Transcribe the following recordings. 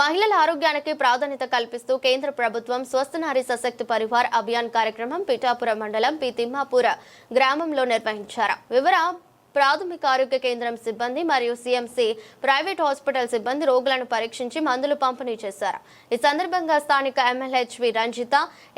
మహిళల ఆరోగ్యానికి ప్రాధాన్యత కల్పిస్తూ కేంద్ర ప్రభుత్వం స్వస్థ నారీ సశక్తి పరివార్ అభియాన్ కార్యక్రమం పిఠాపురం మండలం పి తిమ్మాపుర గ్రామంలో నిర్వహించారు. వివర ప్రాథమిక ఆరోగ్య కేంద్రం సిబ్బంది మరియు సీఎంసీ ప్రైవేట్ హాస్పిటల్ సిబ్బంది రోగులను పరీక్షించి మందులు పంపిణీ చేశారు. ఈ సందర్భంగా స్థానిక ఎమ్మెల్యేహెచ్వి రంజిత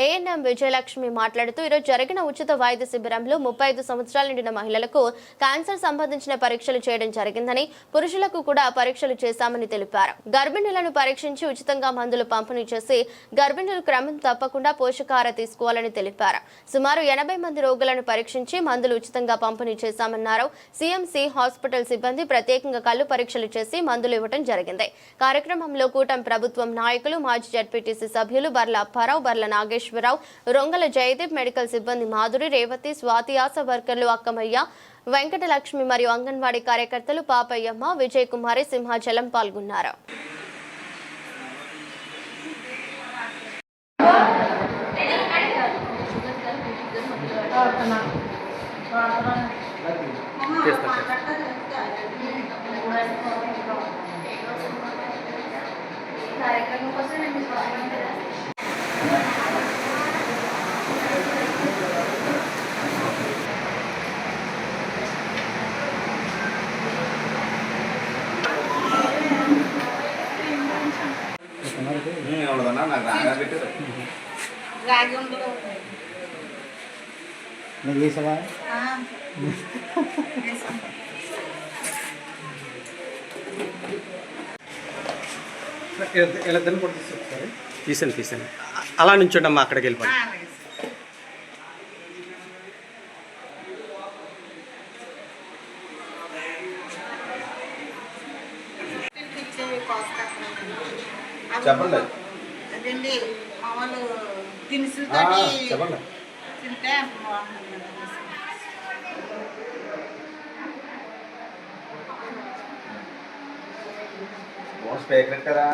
ఏఎన్ఎం విజయలక్ష్మి మాట్లాడుతూ ఈరోజు జరిగిన ఉచిత వైద్య శిబిరంలో ముప్పై ఐదు సంవత్సరాల నిండిన మహిళలకు క్యాన్సర్ సంబంధించిన పరీక్షలు చేయడం జరిగిందని పురుషులకు కూడా పరీక్షలు చేశామని తెలిపారు. గర్భిణులను పరీక్షించి ఉచితంగా మందులు పంపిణీ చేసి గర్భిణులు క్రమం తప్పకుండా పోషకాహార తీసుకోవాలని తెలిపారు. సుమారు ఎనభై మంది రోగులను పరీక్షించి మందులు ఉచితంగా పంపిణీ చేశామన్నారు. సిఎంసి హాస్పిటల్ సిబ్బంది ప్రత్యేకంగా కళ్ళు పరీక్షలు చేసి మందులు ఇవ్వడం జరిగింది. కార్యక్రమంలో కూటమి ప్రభుత్వం నాయకులు మాజీ జడ్పీటీసీ సభ్యులు బర్ల అప్పారావు బర్ల నాగేశ్వరరావు రొంగల జయదీప్ మెడికల్ సిబ్బంది మాధురి రేవతి స్వాతి ఆశ వర్కర్లు అక్కమయ్య వెంకటలక్ష్మి మరియు అంగన్వాడీ కార్యకర్తలు పాపయ్యమ్మ విజయ్ కుమారి సింహాచలం పాల్గొన్నారు. చేస్తాం కార్యక్రమం కోసం నేను స్వాగతం అవ్వదన్నా నాకు రాగా పెట్టారు రాగి ఉండదు నీకు వేసావా ఎలా దాన్ని కూడా తీసుకొస్తారు తీసాను తీసాను అలా నుంచోండమ్మా అక్కడికి వెళ్ళిపోండి. చెప్పండి. అదండి మామూలు ఆ, దినుసులతో చెప్పండి తింటే బాగుంటుంది ఫోన్ స్పీకర్ పెట్టారా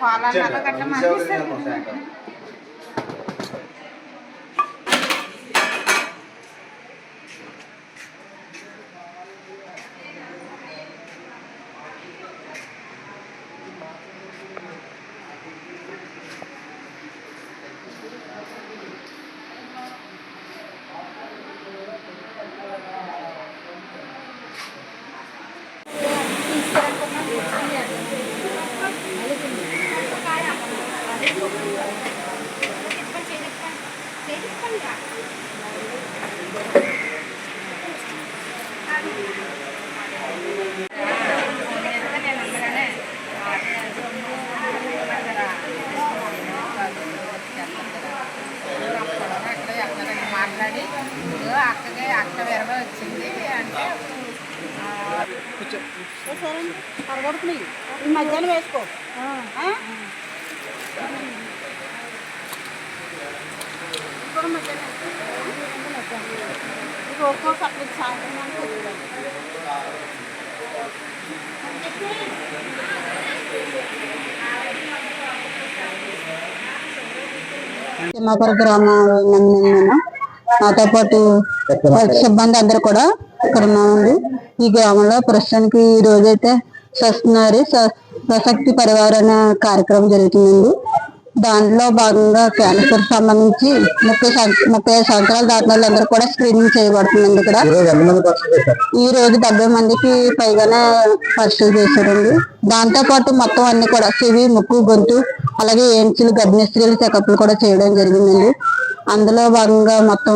పాలన్న గట్ట మంది అక్కకి అక్క వెరవ వచ్చింది. అంటే పరగొడుతున్నాయి ఈ మధ్యాహ్నం వేసుకో. కూడా మధ్యాహ్నం వేసుకో. ఇది ఒక్కొక్క సాయంత్రం నాతో పాటు సిబ్బంది అందరూ కూడా ఇక్కడ ఉన్నామండి. ఈ గ్రామంలో ప్రస్తుతానికి ఈ రోజైతే స్వస్థనారి స్వశక్తి పరివార అనే కార్యక్రమం జరుగుతుందండి. దాంట్లో భాగంగా క్యాన్సర్ సంబంధించి ముప్పై ముప్పై ఐదు సంవత్సరాల దాటిన వాళ్ళందరూ కూడా స్క్రీనింగ్ చేయబడుతుందండి ఇక్కడ. ఈ రోజు డెబ్బై మందికి పైగానే పరీక్షలు చేశారండి. దాంతో పాటు మొత్తం అన్ని కూడా చెవి ముక్కు గొంతు అలాగే ఏంచులు గర్భిణీ స్త్రీలు చెకప్లు కూడా చేయడం జరిగిందండి. అందులో భాగంగా మొత్తం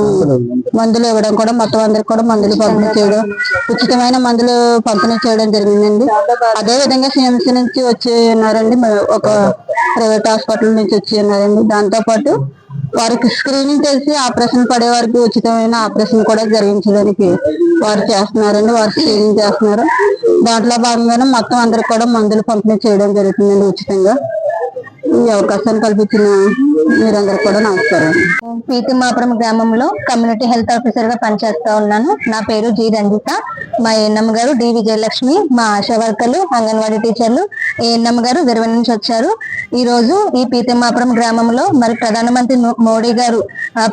మందులు ఇవ్వడం కూడా మొత్తం అందరికి కూడా మందులు పంపిణీ చేయడం ఉచితమైన మందులు పంపిణీ చేయడం జరిగిందండి. అదే విధంగా సిఎంసి నుంచి వచ్చి ఉన్నారండి ఒక ప్రైవేట్ హాస్పిటల్ నుంచి వచ్చి ఉన్నారండి. దాంతో పాటు వారికి స్క్రీనింగ్ చేసి ఆపరేషన్ పడే వారికి ఉచితమైన ఆపరేషన్ కూడా జరిగించడానికి వారు చేస్తున్నారండి వారు స్క్రీనింగ్ చేస్తున్నారు. దాంట్లో భాగంగానే మొత్తం అందరికి కూడా మందులు పంపిణీ చేయడం జరుగుతుందండి ఉచితంగా. ఈ అవకాశాన్ని కల్పించిన మీరందరూ కూడా నమస్కారం. పీతిమాపురం గ్రామంలో కమ్యూనిటీ హెల్త్ ఆఫీసర్గా పనిచేస్తా ఉన్నాను. నా పేరు జి రంజిత. మా ఏఎన్ఎం గారు డి విజయలక్ష్మి మా ఆశా వర్కర్లు అంగన్వాడీ టీచర్లు. ఏఎన్ఎం గారు విరవ నుంచి వచ్చారు. ఈ రోజు ఈ పీతిమాపురం గ్రామంలో మరి ప్రధానమంత్రి మోడీ గారు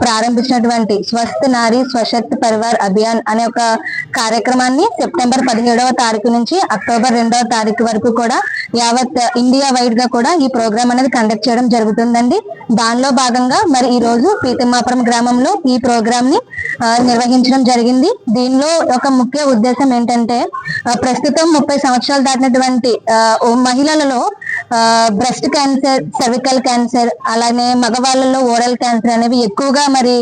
ప్రారంభించినటువంటి స్వస్థ నారీ స్వశక్తి పరివార్ అభియాన్ అనే ఒక కార్యక్రమాన్ని సెప్టెంబర్ పదిహేడవ తారీఖు నుంచి అక్టోబర్ రెండవ తారీఖు వరకు కూడా యావత్ ఇండియా వైడ్గా కూడా ఈ ప్రోగ్రామ్ అనేది కండక్ట్ చేయడం జరుగుతుందండి. దానిలో భాగంగా మరి ఈ రోజు పీతమాపురం గ్రామంలో ఈ ప్రోగ్రామ్ని నిర్వహించడం జరిగింది. దీనిలో ఒక ముఖ్య ఉద్దేశం ఏంటంటే ప్రస్తుతం ముప్పై సంవత్సరాలు దాటినటువంటి మహిళలలో బ్రెస్ట్ క్యాన్సర్ సెర్వికల్ క్యాన్సర్ అలానే మగవాళ్ళలో ఓరల్ క్యాన్సర్ అనేవి ఎక్కువగా మరి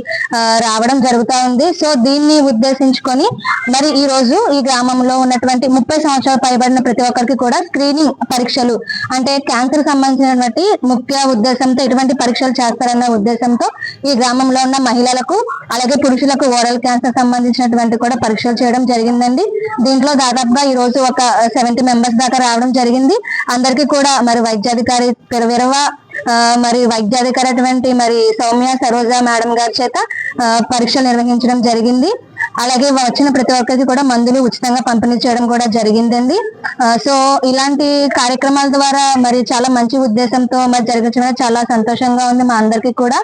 రావడం జరుగుతూ ఉంది. సో దీన్ని ఉద్దేశించుకొని మరి ఈ రోజు ఈ గ్రామంలో ఉన్నటువంటి ముప్పై సంవత్సరాలు పైబడిన ప్రతి ఒక్కరికి కూడా స్క్రీనింగ్ పరీక్షలు అంటే క్యాన్సర్ సంబంధించినటువంటి ముఖ్య ఉద్దేశంతో ఇటువంటి పరీక్షలు చేస్తారన్న ఉద్దేశంతో ఈ గ్రామంలో ఉన్న మహిళలకు అలాగే పురుషులకు ఓరల్ క్యాన్సర్ సంబంధించినటువంటి కూడా పరీక్షలు చేయడం జరిగిందండి. దీంట్లో దాదాపుగా ఈ రోజు ఒక సెవెంటీ మెంబర్స్ దాకా రావడం జరిగింది. అందరికీ కూడా మరి వైద్యాధికారి విరవ మరి వైద్యాధికారి అటువంటి మరి సౌమ్య సరోజ మేడం గారి చేత పరీక్షలు నిర్వహించడం జరిగింది. అలాగే వచ్చిన ప్రతి ఒక్కరికి కూడా మందులు ఉచితంగా పంపిణీ చేయడం కూడా జరిగిందండి. సో ఇలాంటి కార్యక్రమాల ద్వారా మరి చాలా మంచి ఉద్దేశంతో మరి జరిగించడం చాలా సంతోషంగా ఉంది మా అందరికీ కూడా.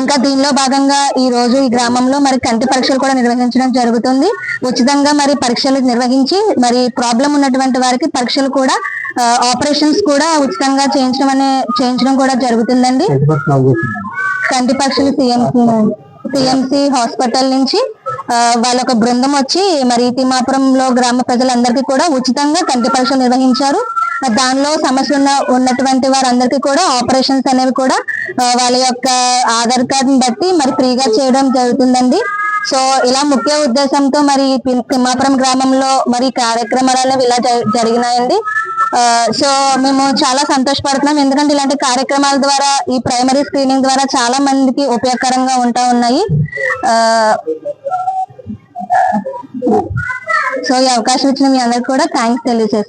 ఇంకా దీనిలో భాగంగా ఈ రోజు ఈ గ్రామంలో మరి కంటి పరీక్షలు కూడా నిర్వహించడం జరుగుతుంది. ఉచితంగా మరి పరీక్షలు నిర్వహించి మరి ప్రాబ్లం ఉన్నటువంటి వారికి పరీక్షలు కూడా ఆపరేషన్స్ కూడా ఉచితంగా చేయించడం అనే చేయించడం కూడా జరుగుతుందండి. కంటి పరీక్షలు సిఎంసి సిఎంసి హాస్పిటల్ నుంచి వాళ్ళ ఒక బృందం వచ్చి మరి తిమ్మాపురంలో గ్రామ ప్రజలందరికీ కూడా ఉచితంగా కంటి పరీక్షలు నిర్వహించారు దానిలో సమస్య ఉన్న ఉన్నటువంటి వారందరికీ కూడా ఆపరేషన్స్ అనేవి కూడా వాళ్ళ యొక్క ఆధార్ కార్డుని బట్టి మరి ఫ్రీగా చేయడం జరుగుతుందండి. సో ఇలా ముఖ్య ఉద్దేశంతో మరి పి- తిమ్మాపురం గ్రామంలో మరి కార్యక్రమాలు ఇలా జరిగినాయండి. సో మేము చాలా సంతోషపడుతున్నాం. ఎందుకంటే ఇలాంటి కార్యక్రమాల ద్వారా ఈ ప్రైమరీ స్క్రీనింగ్ ద్వారా చాలా మందికి ఉపయోగకరంగా ఉంటా ఉన్నాయి. సో ఈ అవకాశం ఇచ్చిన మీ అందరికి కూడా థ్యాంక్స్ తెలియజేస్తాను